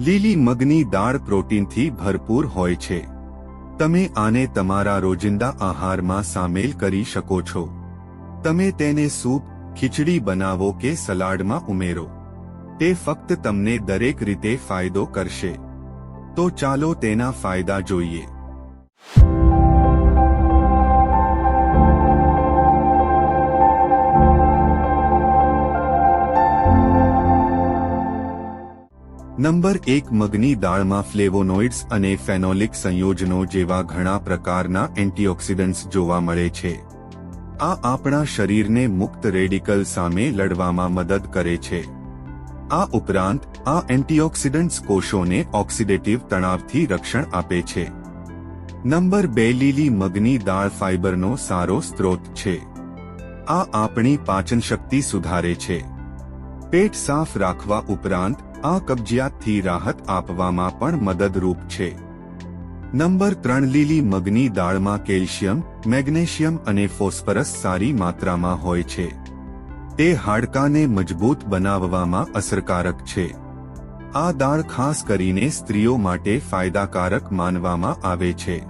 લીલી મગની દાળ પ્રોટીનથી ભરપૂર હોય છે. તમે આને તમારા રોજિંદા આહારમાં સામેલ કરી શકો છો. તમે તેને સૂપ, ખીચડી બનાવો કે સલાડમાં ઉમેરો. તે ફક્ત તમને દરેક રીતે ફાયદો કરશે. તો ચાલો તેના ફાયદા જોઈએ. નંબર એક મગની દાળમાં ફ્લેવોનોઇડ્સ અને ફેનોલિક સંયોજનો જેવા ઘણા પ્રકારના એન્ટીઓક્સિડન્ટ્સ જોવા મળે છે. આ આપણા શરીરને મુક્ત રેડિકલ સામે લડવામાં મદદ કરે છે. આ ઉપરાંત, આ એન્ટીઓક્સિડન્ટ્સ કોષોને ઓક્સિડેટિવ તણાવથી રક્ષણ આપે છે. નંબર બે લીલી મગની દાળ ફાઇબરનો સારો સ્ત્રોત છે. આ આપણી પાચનશક્તિ સુધારે છે. પેટ સાફ રાખવા ઉપરાંત આ કબજિયાતથી રાહત આપવામાં પણ મદદરૂપ છે. નંબર ત્રણ, લીલી મગની દાળમાં કેલ્શિયમ, મેગ્નેશિયમ અને ફોસ્ફરસ સારી માત્રામાં હોય છે. તે હાડકાને મજબૂત બનાવવામાં અસરકારક છે. આ દાળ ખાસ કરીને સ્ત્રીઓ માટે ફાયદાકારક માનવામાં આવે છે.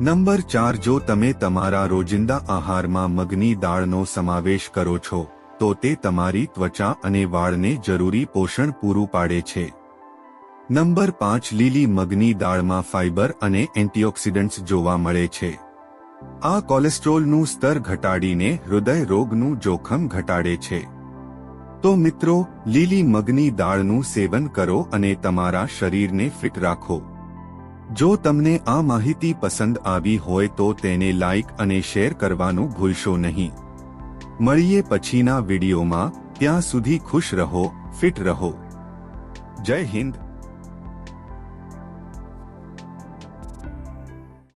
નંબર ચાર, જો તમે તમારા રોજિંદા આહારમાં મગની દાળનો સમાવેશ કરો છો તો તે તમારી ત્વચા અને વાળને જરૂરી પોષણ પૂરું પાડે છે. નંબર પાંચ, લીલી મગની દાળમાં ફાઇબર અને એન્ટીઓક્સિડન્ટ્સ જોવા મળે છે. આ કોલેસ્ટ્રોલનું સ્તર ઘટાડીને હૃદય રોગનું જોખમ ઘટાડે છે. તો મિત્રો, લીલી મગની દાળનું સેવન કરો અને તમારા શરીરને ફિટ રાખો. જો તમને આ માહિતી પસંદ આવી હોય તો તેને લાઇક અને શેર કરવાનું ભૂલશો નહીં. મળીએ પછીના વિડીયોમાં. ત્યાં સુધી ખુશ રહો ફિટ રહો. જય હિન્દ.